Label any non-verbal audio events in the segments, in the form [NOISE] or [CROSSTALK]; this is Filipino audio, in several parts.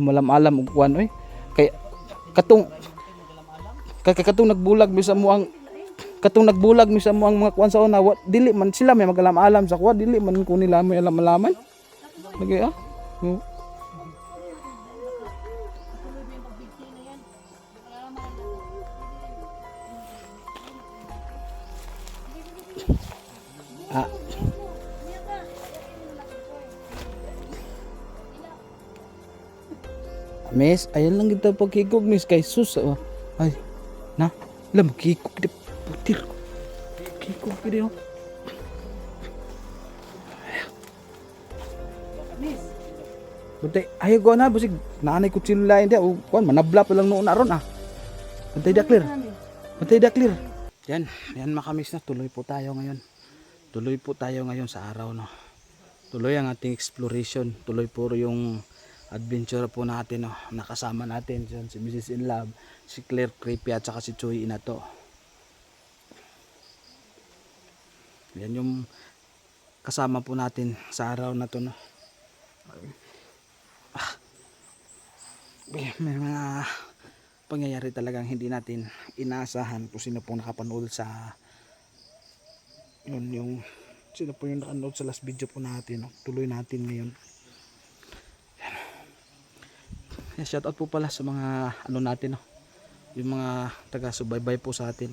malam-alam og kuan oy kay katong kay katong nagbulag mi sa mo ang katong nagbulag mi sa mo ang mga kuan sa una wa, dili man sila may magalam-alam sa kuan dili man ko nila may alam-alaman lagi ah. Ah. Miss, ayan lang kita pagkikog miss kay sus. Oh. Ay, na, alam mo, kikog kita putir. Kikog kita oh. Bantay, ayaw ko na, busig, naanay ko sila hindi, o, kuan, manabla pa lang noon aron ah. Bantay da clear. Bantay da clear. Yan, yan makamis na, tuloy po tayo ngayon. Tuloy po tayo ngayon sa araw no. Tuloy ang ating exploration, tuloy po yung adventure po natin no. Nakasama natin dyan, si Mrs. In Love, si Claire Creepy at saka si Choi Inato. Yan yung kasama po natin sa araw na to no. Ah. May mga pangyayari talagang hindi natin inaasahan kung sino pong nakapanood sa yun yung sino po yung nakanood sa last video po natin no? tuloy natin ngayon Yan. Yan, shout out po pala sa mga ano natin no? yung mga taga subaybay po sa atin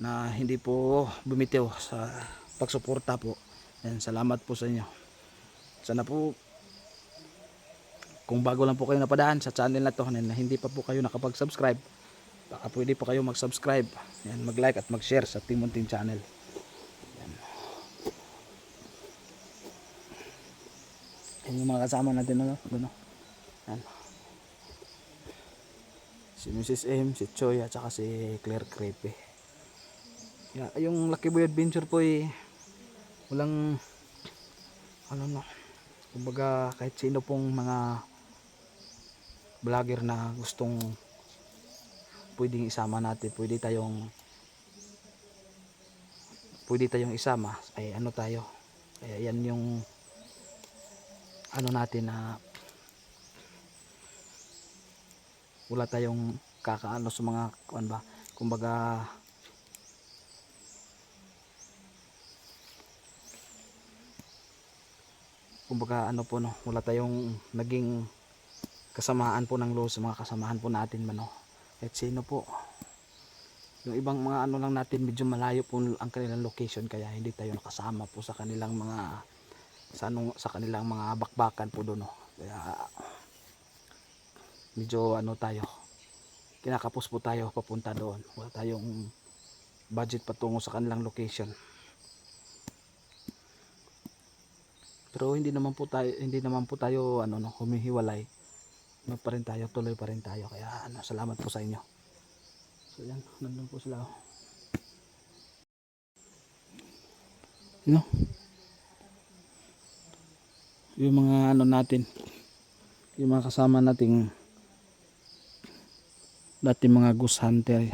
na hindi po bumitiw sa pagsuporta po Yan, salamat po sa inyo sana po kung bago lang po kayo napadaan sa channel na to na hindi pa po kayo nakapag-subscribe baka pwede po kayo mag-subscribe yan, mag-like at mag-share sa Timon Team channel Yan yung mga kasama natin ano, ano. Yan. Si Mrs. M, si Choi at saka si Claire Crepe. Yeah, yung Lucky Boy Adventure po eh walang ano no. Kumbaga kahit sino pong mga vlogger na gustong pwedeng isama natin, pwede tayong pwede tayong isama ay ano tayo. Kaya yan yung ano natin na wala tayong kakaano sa mga kuan ba kumbaga kumbaga ano po no wala tayong naging kasamaan po ng loob sa mga kasamahan po natin man no kahit sino po yung ibang mga ano lang natin medyo malayo po ang kanilang location kaya hindi tayo nakasama po sa kanilang mga sa, anong, sa kanilang mga bakbakan po doon no? kaya medyo ano tayo kinakapos po tayo papunta doon. Wala tayong budget patungo sa kanilang location. Pero hindi naman po tayo hindi naman po tayo ano no humihiwalay. Ano pa rin tayo tuloy pa rin tayo. Kaya ano salamat po sa inyo. So yan nandun po sila oh. no? Yung mga ano natin yung mga kasama nating dati mga goose hunter.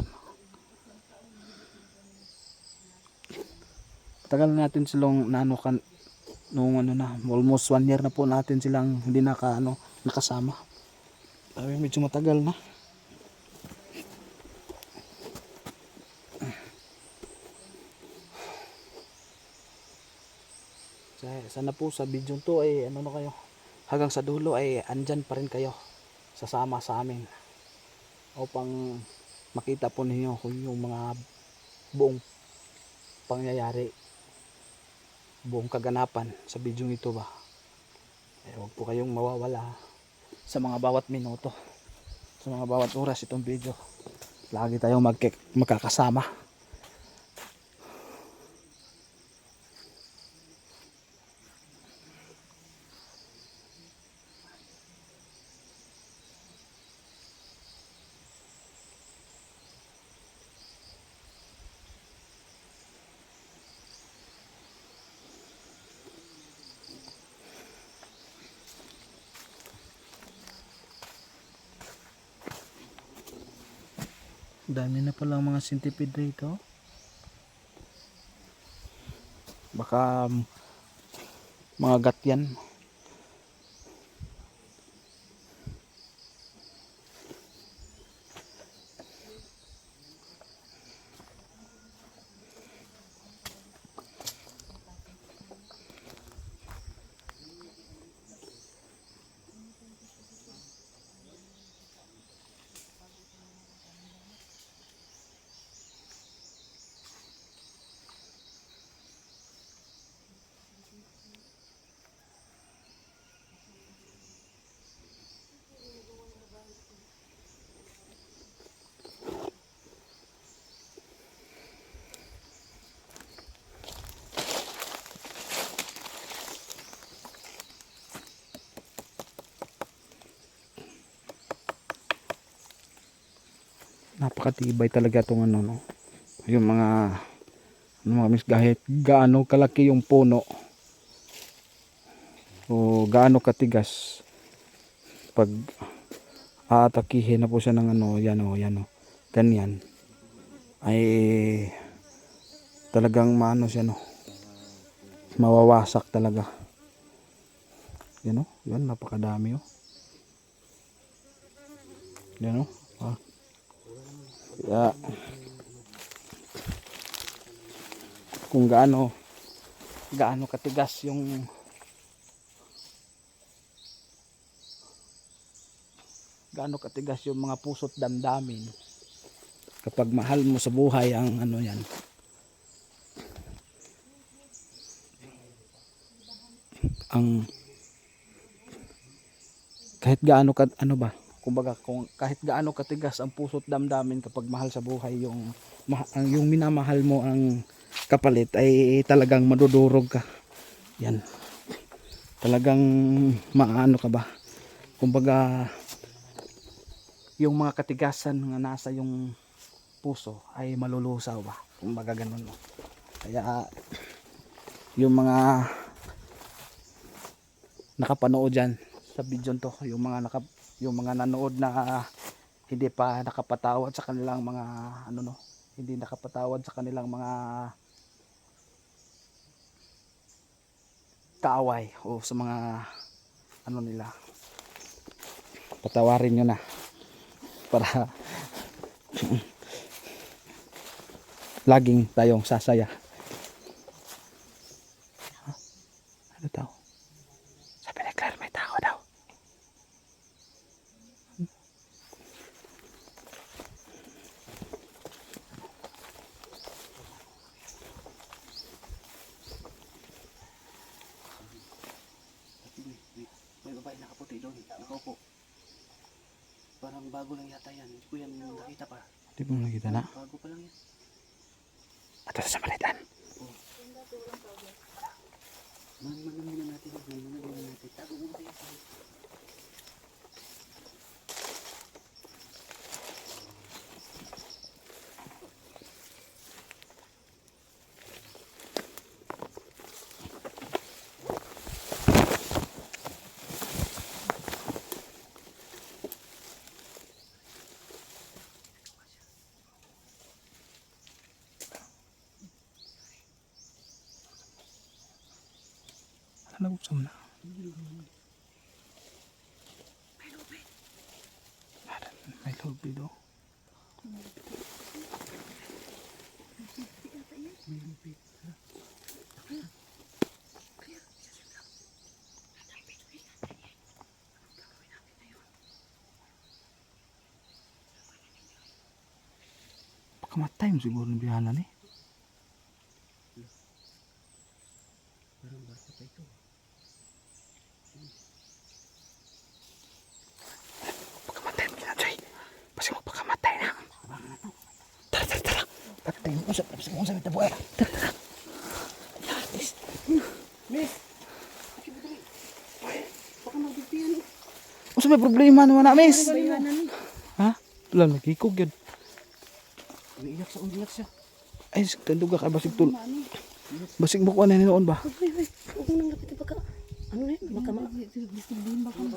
Tagal na natin silang naano kan nung ano na almost one year na po natin silang hindi naka ano nakasama. Sabi, medyo matagal na. Sa- sana po sa video to ay ano na kayo hanggang sa dulo ay andyan pa rin kayo. Sasama sa amin upang makita po ninyo kung yung mga buong pangyayari buong kaganapan sa video ito ba. Eh, huwag po kayong mawawala sa mga bawat minuto sa mga bawat oras itong video. Lagi tayong magkakasama Dami na palang mga centipede rito. Baka mm, mga gat yan. Napakatibay talaga itong ano no? Yung mga ano mga mis kahit gaano kalaki yung puno o gaano katigas pag aatakihin na po siya ng ano yan o yan o ganyan ay talagang maano siya no? Mawawasak talaga. Yan o yan napakadami o. Yan o ah. Kaya kung gaano gaano katigas yung gaano katigas yung mga puso't damdamin kapag mahal mo sa buhay ang ano yan. Ang kahit gaano ka ano ba kumbaga kung kahit gaano katigas ang puso't damdamin kapag mahal sa buhay yung ang yung minamahal mo ang kapalit ay talagang madudurog ka. Yan. Talagang maano ka ba? Kumbaga yung mga katigasan nga nasa yung puso ay malulusaw ba? Kumbaga ganun. No? kaya yung mga nakapanood dyan sa video to yung mga naka, yung mga nanood na hindi pa nakapatawad sa kanilang mga ano no hindi nakapatawad sa kanilang mga kaaway o sa mga ano nila. Patawarin nyo na para [LAUGHS] laging tayong sasaya. Ano daw sabi ni Claire may tao daw May babae nakaputi doon. Nakaupo. Parang bago lang yata yan. Hindi ko yan nakita pa. di mo nakita na Bago pa lang yan. ato sa malitan Man, man muna natin. Man, man ano gusto mo na may lobby do Pakamatay mo siguro ng biyanan eh. Parang basta pa ito. Pakamatay mo na, Joy. Pasi mo pakamatay na. Tara, tara, tara. Patay mo usap ito buhay. Tara, tara. Yatis. Miss! Baka magbibiyan eh. Usa may problema naman na, miss. Ha? Wala, nagkikog yun. Umiiyak siya, umiiyak siya. Ay, tanduga ka, basig tul. Basig mo ko na noon ba? Uy, uy, huwag mo nang pagka, ano na yun, baka ma... Disturbihin baka. Ano?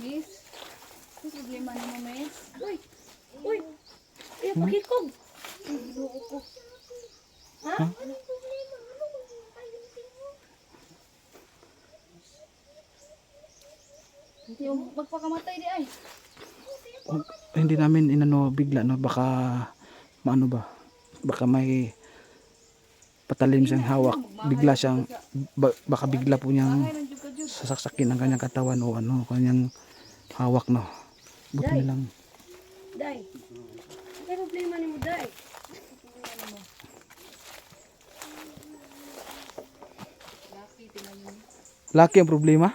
Miss, ano problema ni mo, miss? Uy, ay, pakikog. Ha? Yung magpakamatay di ay. Wag- hindi namin inano bigla no baka maano ba baka may patalim siyang hawak bigla siyang ba- baka bigla po niyang sasaksakin ang kanyang katawan o ano kanyang hawak no buti na lang Day. Ano problema ni mo, Day? Laki ang problema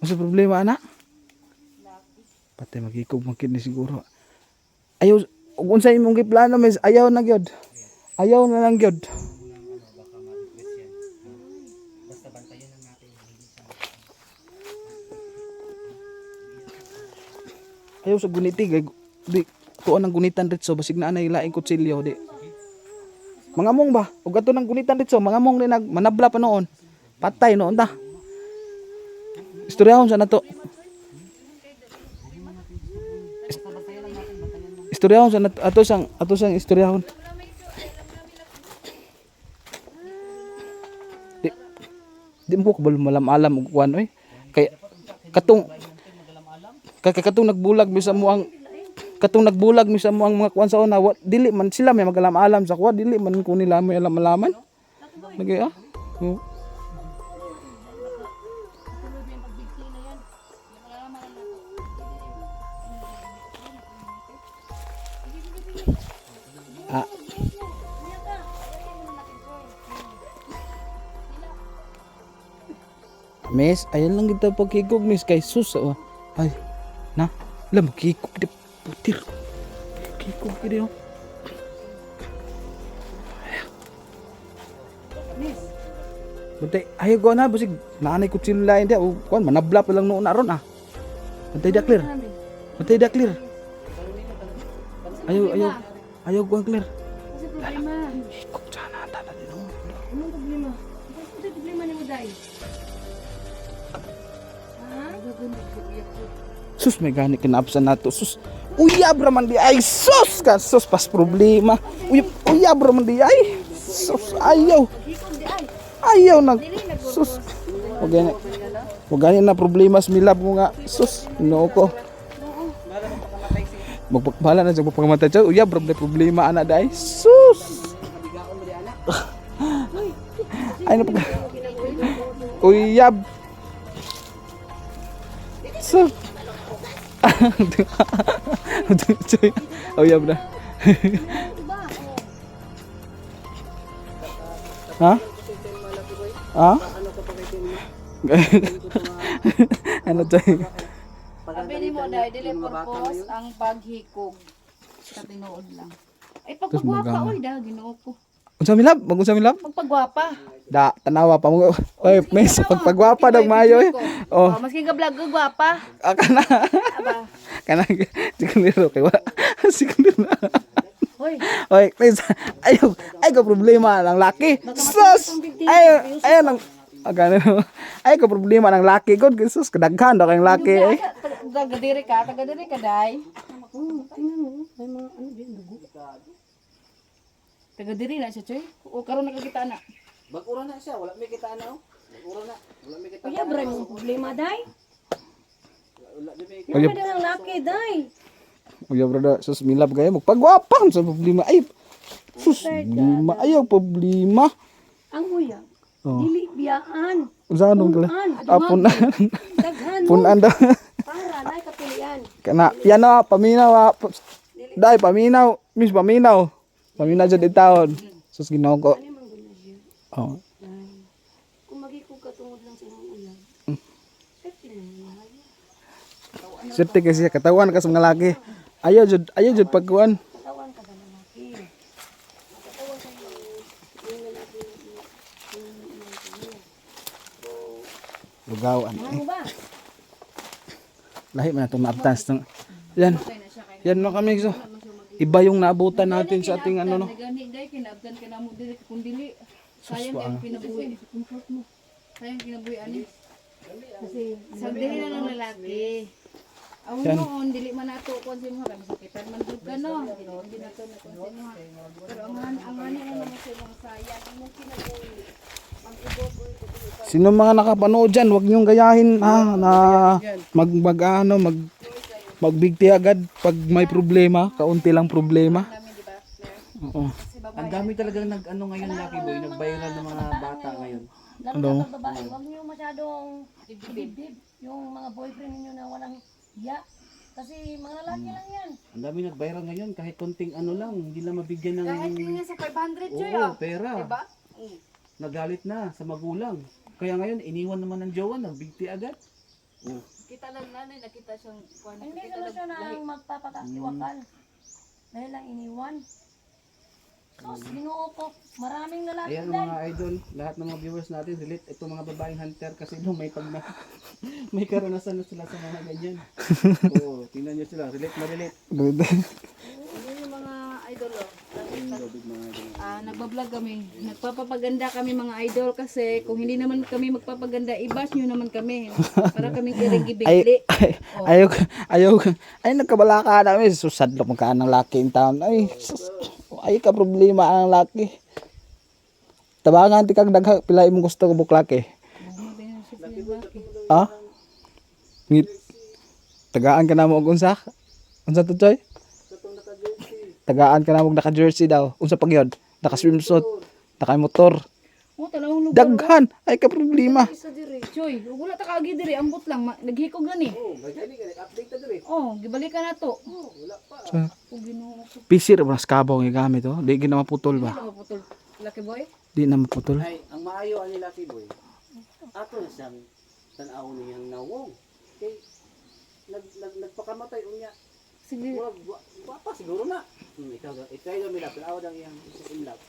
Masa problema anak patay magikog makid ni siguro ayaw ug unsa imong giplano mis ayaw na gyud ayaw na lang gyud. Ayaw sa guniti kay di tuon ang gunitan ritso basig na anay laing kutsilyo di. Mga mong ba? Ug ato nang gunitan ritso, mga mong ni nag manabla pa noon. Patay noon ta. Istoryahon sa nato. Istoryahon sa nato ato sang ato sang istoryahon. Di, di mo ko bal malam-alam og kuan oy. Kay katong kay kay katong nagbulag mi sa mo ang katong nagbulag mi sa mo ang mga kuan sa una dili man sila may magalam-alam sa kuan dili man ko nila may alam-alaman. Lagi ah. Oh. Miss, ayan lang kita pagkikog, miss. Kay sus, oh. Ay, na. Alam, magkikog. Di, putir. Kikog, kiri, oh. Bantay, ayaw ko na, basig, nanay ko sila hindi, o, kuan, manabla pa lang noon na ron, ah. Bantay da clear. Bantay da clear. Ayaw, ayaw, ayaw ko clear. Kasi problema. Kikog sana, tala din, oh. Anong problema? Ano problema ni dai? Sus, may gani kinapsan nato. Sus, uyab raman di ay. Sus, ka, sus, pas problema. Uyab, uyab raman di ay. Sus, ayaw. Ayaw nag, sus. Huwag gani, huwag gani na problema sa milab mo nga. Sus, no ko. Magpakbala na sa pagkamatay siya. Uyab raman problema ana di ay. Sus. [LAUGHS] Ay, na pag... Uyab. Sus. oh iya benar. Hah? Hah? ano coy? Sabi mo dahil dili purpose ang paghikog. Sa tinuod lang. Ay pagpagwapa magana. oy da Ginoo ko. Unsa milab? Mag unsa milab? Magpagwapa. Da, tanawa pa mo. Oy, may sa pagpagwapa dag mayo eh. Oh, Oh, maski ka vlog gwapa. aka na. Aba. Kana [LAUGHS] siguro kay wala. [LAUGHS] Siguro na. Hoy, Oy, please. Ayaw, ay ko problema ng laki. Sus! Ayaw, ayaw ng Agano. Ay ko problema ng laki ko. Sus, kadaghan daw kayong laki eh. taga diri ka, taga diri ka dai. Oh, tingnan mo. May mga ano din dugo. Taga diri na siya, choy. O karon nakakita na. Bagura na siya, wala may kita na oh. Bagura na, wala may kita. Kuya, bray mo problema dai. Wala di may Ano ang laki dai? oy, brother, sus milab kayo magpagwapang sa problema. Ay, sus, problema. Ayaw problema. Ang kuya. Oh. Dili biyaan. Unsa anong kala? Na. Daghan [LAUGHS] mo. Punan daw. Para nay kapilian. Kana, yan na, paminaw ah. Dai, paminaw. Miss, paminaw. Paminaw dyan itawon. Sus, ginoo ko. Ano? Oh. Dai. Kung magikog ka tungod lang sa imong ulan. Na. Serte kasi katawan ka sa mga laki. Ayaw jud, ayaw jud pagkuan. Lugawan. Ba? Lahi man itong naabtas. Yan. Yan mo kami. So, iba yung naabutan natin sa ating ano no. Gani day kinabtan ka na mo diri kung dili. Sayang kay pinabuhi. Sayang kinabuhi ani. Kasi Sa dili na ng lalaki. Ang noon, dili man nato kon si mga sakitan man ka no. Hindi na to na kon si mga. Pero ang ang hani na naman sa mga sayang imong kinabuhi. Ang Sino mga nakapanood dyan, huwag niyong gayahin ha, na mag, mag ano, mag, magbigti agad pag may problema, kaunti lang problema. Oo. Ang dami talagang nag ano ngayon Lucky Boy, nag-viral ng mga bata ngayon. lalo Ano? na babae, huwag niyo masyadong dibdib yung mga boyfriend niyo na walang hiya. Kasi mga lalaki lang yan. Ang dami nag-viral ngayon kahit konting ano lang, hindi lang mabigyan ng Kahit hindi nga sa 500 joy Oo, ah. pera. Diba? Nagalit na sa magulang. Kaya ngayon iniwan naman ng jowa, nagbigti agad. Oh. Kita lang nanay, nakita siyang kuwan. Hindi Nakita naman siya lang na ang magpapakatiwakal. Dahil lang iniwan. Sus, ginoo ko. Maraming lalaki Ayan dahil. mga idol, lahat ng mga viewers natin relate ito mga babaeng hunter kasi nung may pag [LAUGHS] may karanasan na sila sa mga ganyan. [LAUGHS] Oo, tingnan niyo sila, relate na relate. [LAUGHS] Ano yung mga idol oh. Ah, nagbablog kami. Nagpapapaganda kami mga idol kasi kung hindi naman kami magpapaganda, i-bash nyo naman kami. Para kaming kirigi ay, ay, ayaw, ayaw, ay nagkabala ka namin, susad lang magkaan ng laki in town. Ay, ay ka problema ang laki. Tabangan ti kag dagha pila imong gusto ko buklaki. Ah? Ngit. Tagaan ka na mo og unsa? Unsa to choy? Tagaan ka na mo naka jersey daw. Unsa pagyod? Naka swimsuit, naka motor. Oh, talawang lugar. Daghan ay ka problema. Isa diri. Choy, ug wala ta kaagi diri, ambot lang, ma- naghikog gani. Oo, may gani gani update ta diri. Oh, gibalikan na to. Oh, Wala pa. ug ginoo ko. Ra mas kabaw nga gamit oh. Di gina maputol ba? Ano putol? Lucky boy? Di na maputol. Ay, ang maayo ani Lucky Boy. Ato na siyang tan-aw niyang nawong. Kay nag, nag nagpakamatay unya. Sige. Wala wa, wa pa siguro na. Hmm, ikaw ga- ikaw yung milap, tanaw ang iyang isa love.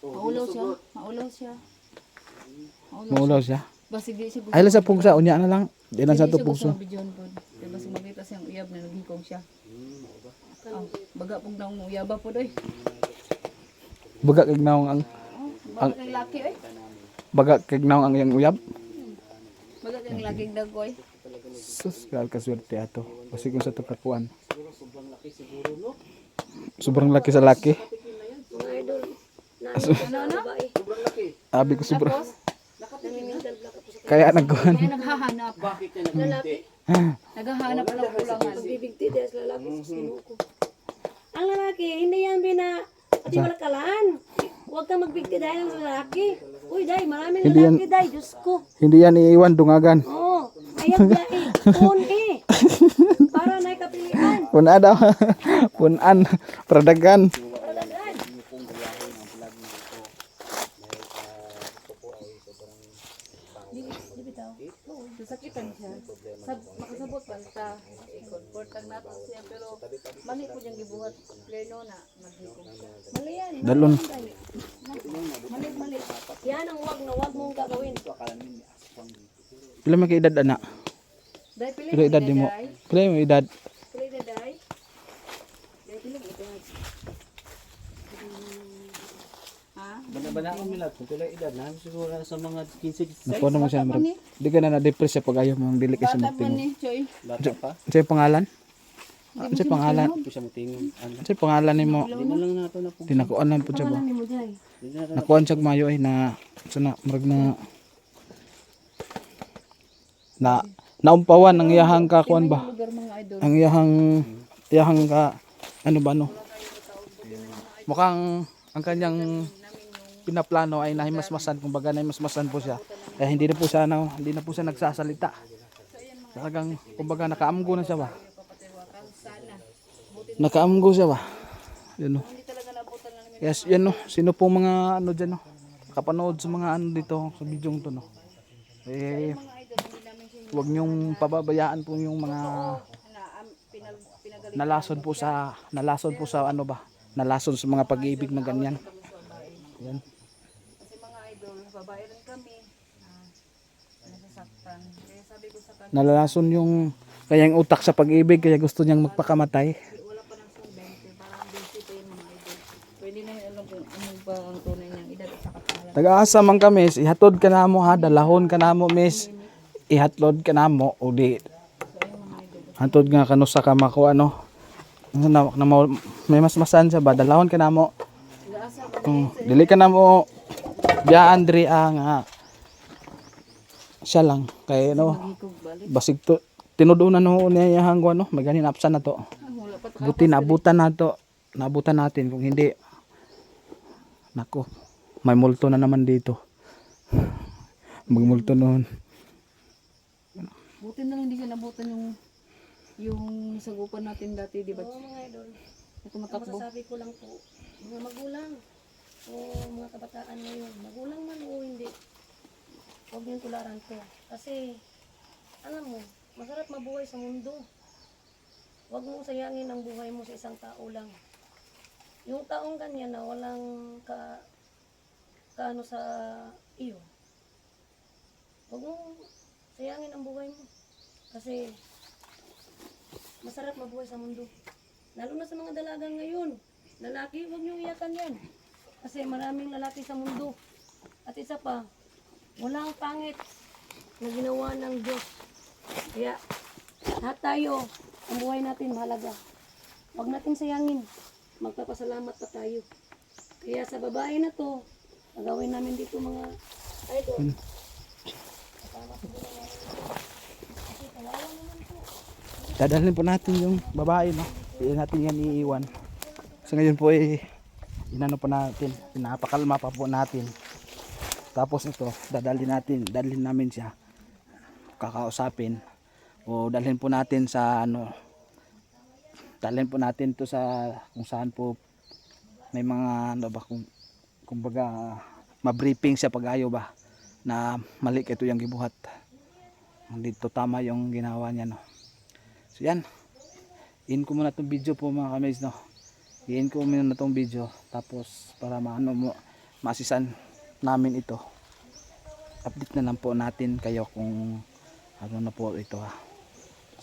Oh, Maulaw siya. ginusugot. Maulaw siya. Maulaw. Maulaw siya. Basig di siya. Ay lang sa pugsa unya na lang. Di lang sa to pugso. Diba basig makita siyang uyab na naghikog siya. Hmm, mao ba? Oh, baga pug na uyaba po doy. Baga kag naong ang Oh, baga kay laki oy. baga kag naong ang iyang uyab. Baga kay laki dagoy. Sus, grabe ka swerte ato. Kasi kung sa to kakuan. Siguro sobrang laki siguro no. Sobrang laki sa laki. Mga idol. Ano ano? Sobrang laki. Abi ko sobrang. Tapos, Kaya nagkuhan. kaya naghahanap. Bakit ka nagmiti? Naghahanap ng kulangan. Bibigti sa lalaki. Sus, ginoo ko. Ang lalaki, hindi yan bina... Pati wala kalaan. Huwag kang magbigti dahil sa lalaki. Uy, day, maraming lalaki, day. Diyos ko. Hindi yan iiwan dungagan. Oo. Ayap na eh. Puna daw. [LAUGHS] Punan. Pradagan. Sasakitan siya. Sab makasabot man ta. Comfortan nato siya pero mali po niyang gibuhat. Na naghikog siya. Mali yan. Dalon. Mali, wag na wag mong gagawin. Pila man ka edad ana? Pila edad mo? Pila mo edad? Pili edad. Ha? Bana-bana ko milap, kung pila edad na siguro sa mga 15 Nakuha mo siya. marag- Di ka na na-depress sa pag-ayaw mo. Ang dili ka siya Choy. bata pa. Ano yung pangalan? Ano pangalan? Siya mutingon. Ano? Yung pangalan ni mo? Di na lang nato na po. Tinakuan lang po siya ba? Ano. Nakuan siya mayo ay na sana marag na na naumpawan ang iyahang kakuan ba? Ang iyahang iyahang ka ano ba no? Mukhang ang kanyang pinaplano ay nahimasmasan kumbaga nahimasmasan po siya. Kaya hindi na po siya na, hindi na po siya nagsasalita. Talagang kumbaga nakaamgo na siya ba? Nakaamgo siya ba? Yun no. Yes, yan no. Sino po mga ano dyan no? Kapanood sa mga ano dito sa video to no. Eh, huwag niyong pababayaan po yung mga nalason po sa nalason po sa ano ba? Nalason sa mga pag-ibig na ganyan. Yan. kasi mga idol, babae rin kami. Ah, nasasaktan. Kaya sabi ko sa kanila, Nalalason yung kayang utak sa pag-ibig kaya gusto niyang magpakamatay. wala pa ng song 20, parang 20 pa yun mga idol. Pwede na yun alam kung ano ba ang tunay niyang edad at saka pangalan. Tagaasa man ka miss, ihatod ka na mo ha, dalahon ka na mo miss. Ihatlod ka na mo o di Hatod nga kano sa ka mako ano. Ano na, na may mas masan siya ba dalahon ka na mo. Gaasa ba? Oh, dili ka na mo biya Andre nga siya lang kay ano basig to tinudo na no niya yang ano may ganin apsan na to. Ah. Buti naabutan na to. Naabutan natin kung hindi nako may multo na naman dito. Magmulto noon. Buti na lang hindi siya nabutan yung yung sagupan natin dati, di ba? Oo, mga idol. Ito Ang matakbo. masasabi ko lang po, mga magulang o mga kabataan ngayon, magulang man o hindi, huwag niyong tularan to. Kasi, alam mo, masarap mabuhay sa mundo. Huwag mong sayangin ang buhay mo sa isang tao lang. yung taong ganyan na walang ka, kaano sa iyo, huwag mo sayangin ang buhay mo. Kasi masarap mabuhay sa mundo. Lalo na sa mga dalagang ngayon. Lalaki, huwag niyo iyakan yan. Kasi maraming lalaki sa mundo. At isa pa, walang pangit na ginawa ng Diyos. Kaya, lahat tayo, ang buhay natin mahalaga. Huwag natin sayangin. Magpapasalamat pa tayo. Kaya sa babae na to, nagawin namin dito mga idol. Kasama siguro namin ito. Kasi kawawa naman po. Dadalhin po natin yung babae, no? Hindi natin yan iiwan. So ngayon po eh, inano po natin, pinapakalma pa po natin. Tapos ito, dadalhin natin, dalhin namin siya. Kakausapin. O dalhin po natin sa ano, dalhin po natin to sa kung saan po may mga ano ba kung kumbaga ma-briefing siya pag ayaw ba na mali ito yung gibuhat. Dito tama yung ginawa niya no. So yan. In ko muna tong video po mga kamays no. I-in ko muna tong video tapos para maano mo masisan namin ito. Update na lang po natin kayo kung ano na po ito ha.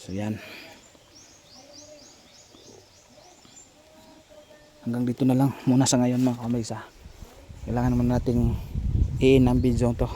So yan. Hanggang dito na lang muna sa ngayon mga kamays ha. Kailangan naman nating i-in ang video to.